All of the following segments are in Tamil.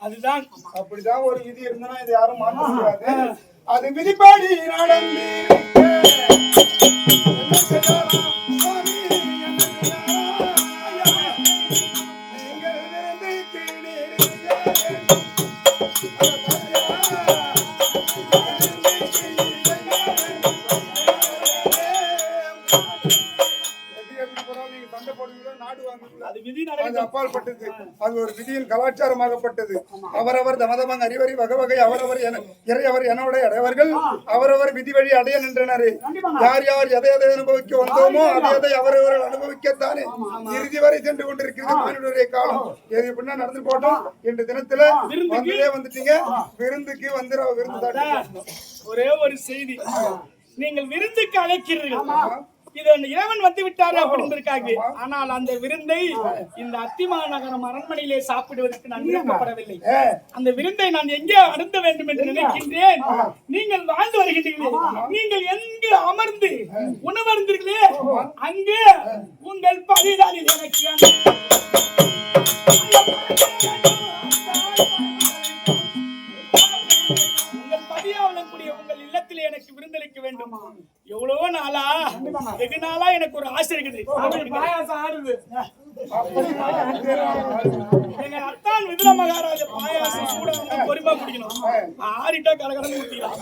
அதுதான். அப்படிதான் ஒரு விதி இருந்தனா இதை யாரும் மாற்ற முடியாது. அது விதிப்படி நடந்து அது ஒரு விதியின் கலாச்சாரமாகப்பட்டது. அவரவர் தமதமங்க அறிவறி வகை வகை அவரவர் என இறையவர் எனவுடைய அடையவர்கள் அவரவர் விதி வழி அடைய நின்றனர். யார் யார் எதை எதை அனுபவிக்க வந்தோமோ அதை எதை அவரவர்கள் அனுபவிக்கத்தானே. இறுதி வரை சென்று கொண்டிருக்கிறது மானுடைய காலம். எது எப்படின்னா நடந்து போட்டோம். இன்று தினத்துல வந்ததே வந்துட்டீங்க. விருந்துக்கு வந்துட விருந்து ஒரே ஒரு செய்தி. நீங்கள் விருந்துக்கு அழைக்கிறீர்கள். இது இறைவன் வந்து விட்டாரு அப்படின்றதுக்காக ஆனால் அந்த விருந்தை இந்த அத்திமா நகரம் அரண்மனையிலே சாப்பிடுவதற்கு நான் விருப்பப்படவில்லை. அந்த விருந்தை நான் எங்கே அருந்த வேண்டும் என்று நினைக்கின்றேன். நீங்கள் வாழ்ந்து வருகின்றீர்களே. நீங்கள் எங்கு அமர்ந்து உணவருந்தீர்களே அங்கே உங்கள் பதினாலில் எனக்கு எங்க அத்தான் விதுர மகாராஜா பாயாசம் சூட பொறுப்பா குடிக்கணும். ஆறிட்டா கலகலன்னு ஊத்திக்கலாம்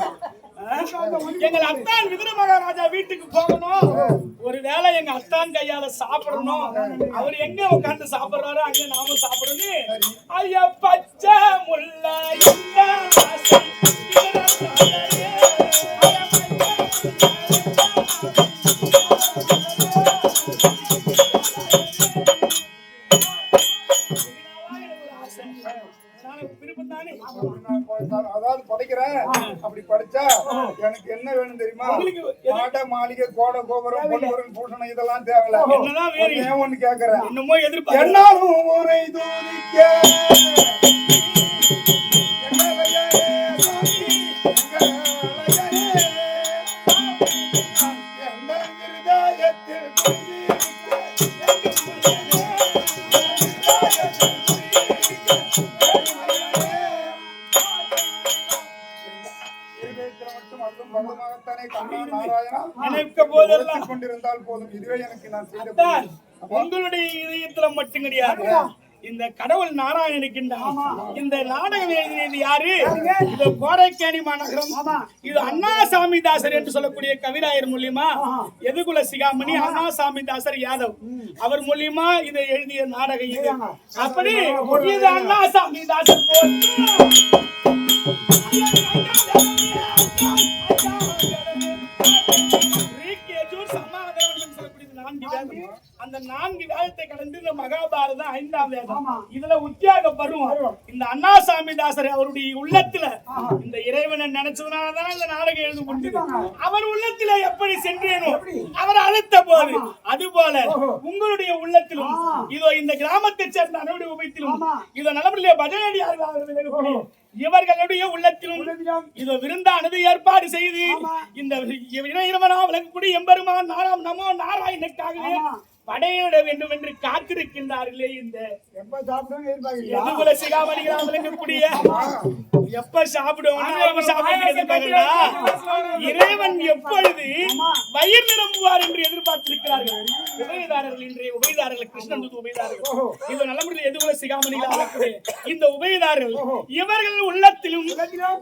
எங்கள் அத்தான் விதுர மகாராஜா வீட்டுக்கு போகணும். ஒருவேளை எங்க அத்தான் கையால சாப்பிடணும். அவர் எங்க உட்காந்து சாப்பிடுறாரோ அங்க நாமும் சாப்பிடணும். ஐயா பச்சை முல்ல இந்த ஆசை வேணும் தெரியுமா? மாட மாளிகை கோடை கோபுரம் பொன்னுரன் பூஷணம் இதெல்லாம் தேவையில்ல. என்னதான்? ஒண்ணே கேக்குறேன். இன்னமும் எதிர்பார்க்க என்னாலும் உரை தூதிக்க போதெல்லாம் கொண்டிருந்தால் போதும். இதுவே எனக்கு நான் செய்த. உங்களுடைய இதயத்துல மட்டும் கிடையாது இந்த கடவுள் நாராயணன் இருக்கின்றான் இந்த நாடகம் எழுதியது யாரு? இது கோடைக்கேணி மாநகரம். இது அண்ணா சாமிதாசர் என்று சொல்லக்கூடிய கவிராயர் மூலியமா எதுகுல சிகாமணி அண்ணா சாமிதாசர் யாதவ். அவர் மூலியமா இதை எழுதிய நாடகம் இது. அப்படி இது அண்ணா சாமிதாசர் நான்கு வேதத்தை கடந்து இந்த மகாபாரதம் ஐந்தாம் வேதம். இதுல உத்தியாக பருவம் இந்த அண்ணாசாமி தாசர் அவருடைய உள்ளத்துல இந்த இறைவனை நினைச்சதுனாலதான் இந்த நாடகம் எழுத முடிஞ்சது அவர் உள்ளத்துல எப்படி சென்றேனோ அவர் அழைத்த போது அது போல உங்களுடைய உள்ளத்திலும் இதோ இந்த கிராமத்தை சேர்ந்த அனைவருடைய உபயத்திலும் இதோ நலமுறையிலே பஜனடியார்கள் இவர்களுடைய உள்ளத்திலும் இதோ விருந்தானது ஏற்பாடு செய்து இந்த இறைவனா விளங்கக்கூடிய எம்பெருமான் நாராம் நமோ நாராயணனுக்காகவே படையிட வேண்டும் என்று காத்திருக்கின்றார்களே இந்த எப்ப எப்ப சாப்பிடுவோம் எப்ப இறைவன் எப்பொழுது வயிறு நிரம்புவார் என்று எதிர்பார்த்திருக்கிறார்கள்? உபயதாரர்கள் இன்றைய உபயதாரர்கள் கிருஷ்ணன் தூது உபயதாரர்கள். விளங்கக்கூடிய இந்த உபயதாரர்கள் இவர்கள் உள்ளத்திலும்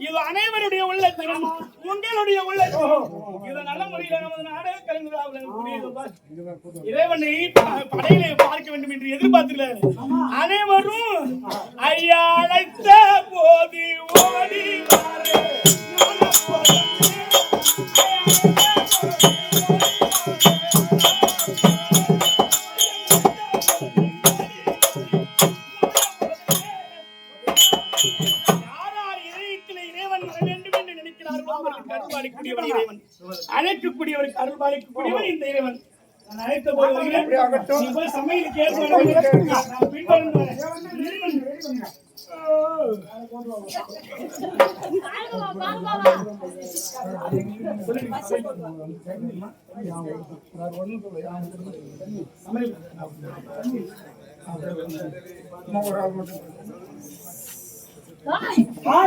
இது அனைவருடைய உள்ளத்திலும் உங்களுடைய உள்ளத்திலும். இது நல்ல முறையில் நமது நாடக பார். இறைவனை படையிலே பார்க்க வேண்டும் என்று எதிர்பார்த்துள்ளார் அனைவரும் ஐயா அழைத்த போது ஓடி வாரு. அழைத்த போது. நீ போய் சமையலுக்கு ஏற்பாடு. நான்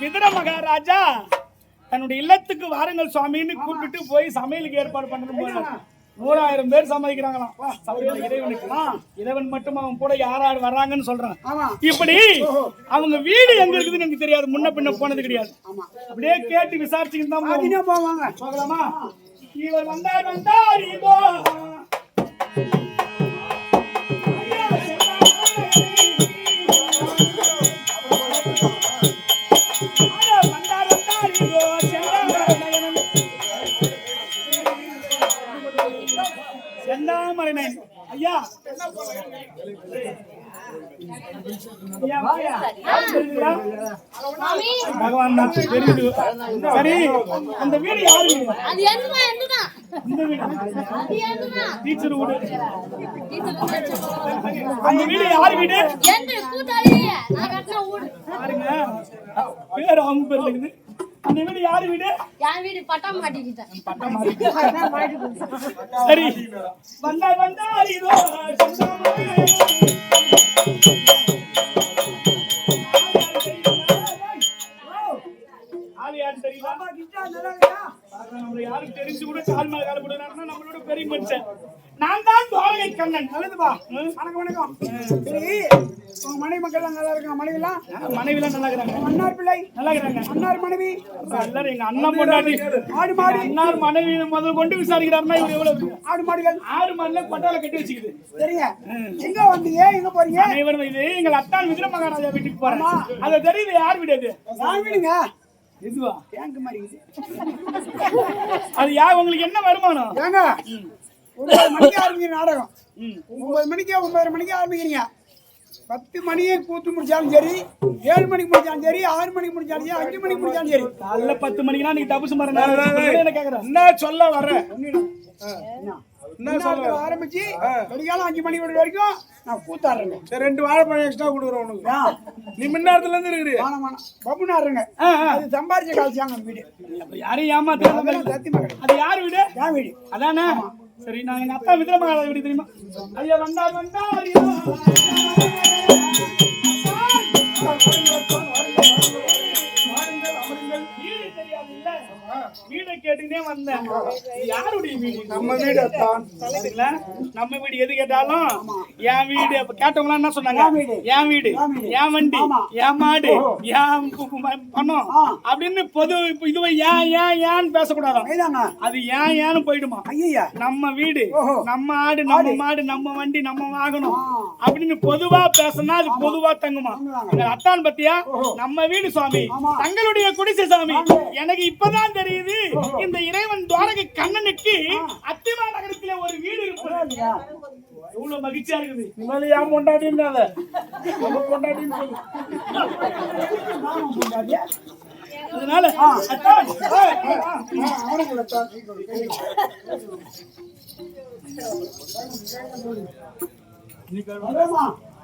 விதுர மகாராஜா தன்னுடைய இல்லத்துக்கு வாருங்கள் சுவாமின்னு கூப்பிட்டு போய் சமையலுக்கு ஏற்பாடு பண்றது நூறாயிரம் பேர் சமைக்கிறாங்களாம் வா, சமையல் இறைவனுக்கு. இறைவன் மட்டும் அவன் கூட யார் யார் வர்றாங்கன்னு சொல்றான். இப்படி அவங்க வீடு எங்க இருக்குதுன்னு எனக்கு தெரியாது. முன்ன பின்ன போனது கிடையாது. அப்படியே கேட்டு விசாரிச்சுக்கிட்டு தான் போவாங்க. போகலாமா இவர் வந்தார் வந்தார் இதோ ஐயா? பகவான் தெரியுது சரி அந்த வீடு யாரு? இந்த டீச்சர் வீடு. அந்த வீடு யார் வீடு? பாருங்க. பேர் அவங்க பேர் இருக்குது அந்த வீடு யார் வீடு? என் வீடு பட்டம் மாட்டிக்கிட்டேன் சரி. வந்தா வந்தா இதோ தெரிஞ்சு கூட கால் மேல கால் போடுறாருன்னா நம்மளோட பெரிய மனுஷன். நான் தான் துவாரகை கண்ணன். நல்லதுப்பா. வணக்கம் வணக்கம். சரி. உங்க மனைவி மக்கள் எல்லாம் நல்லா இருக்காங்க. மனைவிலாம்? மனைவிலாம் நல்லா இருக்கிறாங்க அன்னார் பிள்ளை? நல்லா இருக்கிறாங்க அன்னார் மனைவி? எல்லாரும் எங்க அண்ணன் பொண்டாட்டி. ஆடு மாடு? அண்ணார் மனைவி முதல் கொண்டு விசாரிக்கிறாருன்னா இவர் எவ்வளவு ஆடு மாடுகள்? ஆறு மணில கொட்டால கட்டி வச்சுக்குது. சரிங்க. எங்க வந்தீங்க எங்க போறீங்க? அனைவரும் இது எங்கள் அத்தான் விஜய மகாராஜா வீட்டுக்கு போறேன் அது தெரியுது யார் வீடு அது? நான் வீடுங்க? இதுவா டேங்க் மாதிரி. அது யார் உங்களுக்கு என்ன வருமானம்? ஏங்க. ஒன்பது மணிக்கு ஆரம்பிக்கிற நாடகம். ஒன்பது மணிக்கு ஒன்பதரை மணிக்கு ஆரம்பிக்கிறீங்க. பத்து மணியை கூத்து முடிச்சாலும் சரி ஏழு மணிக்கு முடிச்சாலும் சரி ஆறு மணிக்கு முடிச்சாலும் சரி அஞ்சு மணிக்கு முடிச்சாலும் சரி. காலைல பத்து மணிக்குனா நீங்க தபசு மரம் என்ன சொல்ல வர என்ன சொல்ல ஆரம்பிச்சு வெடிகாலம் அஞ்சு மணி வரை வரைக்கும் நான் கூத்தாடுறேங்க. சரி ரெண்டு வாழைப்பழம் எக்ஸ்ட்ரா கொடுக்குறேன் உனக்கு. நீ முன்னாடத்துல இருந்து இருக்கிறீ ஆ. அது சம்பாரிச்ச காசியாங்க வீடு. யாரையும் ஏமாத்த அதெல்லாம் சத்தி மகள் அது யார் வீடு? என் வீடு. அதானே? சரி நான் எங்க அப்பா மகாராஜா வீடு தெரியுமா? ஐயா வந்தார் வந்தார் கேட்டுக்கிட்டே வந்தேன். யாருடைய வீடு நம்ம வீடு சரிங்களா? நம்ம வீடு எது கேட்டாலும் என் வீடு. அப்ப கேட்டவங்க என்ன சொன்னாங்க? என் வீடு. என் வண்டி. என் மாடு. என் பணம் அப்படின்னு பொது இப்ப இதுவை ஏன் ஏன் ஏன்னு பேசக்கூடாதாம் ஐதாங்க அது ஏன் ஏன்னு போயிடுமா? ஐயா நம்ம வீடு. நம்ம ஆடு நம்ம மாடு நம்ம வண்டி நம்ம வாகனம் அப்படின்னு பொதுவா பேசினா அது பொதுவா தங்குமா? அத்தான் பத்தியா? நம்ம வீடு சுவாமி. தங்களுடைய குடிசை சாமி எனக்கு இப்பதான் தெரியுது. இந்த இறைவன் துவாரகை கண்ணனுக்கு அத்திமா நகரத்திலே ஒரு வீடு இருப்பது. எவ்வளவு மகிழ்ச்சியா இருக்குது. இனிமேல் ஏன் நம்ம சொல்லு. அதனால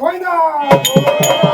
Buenas.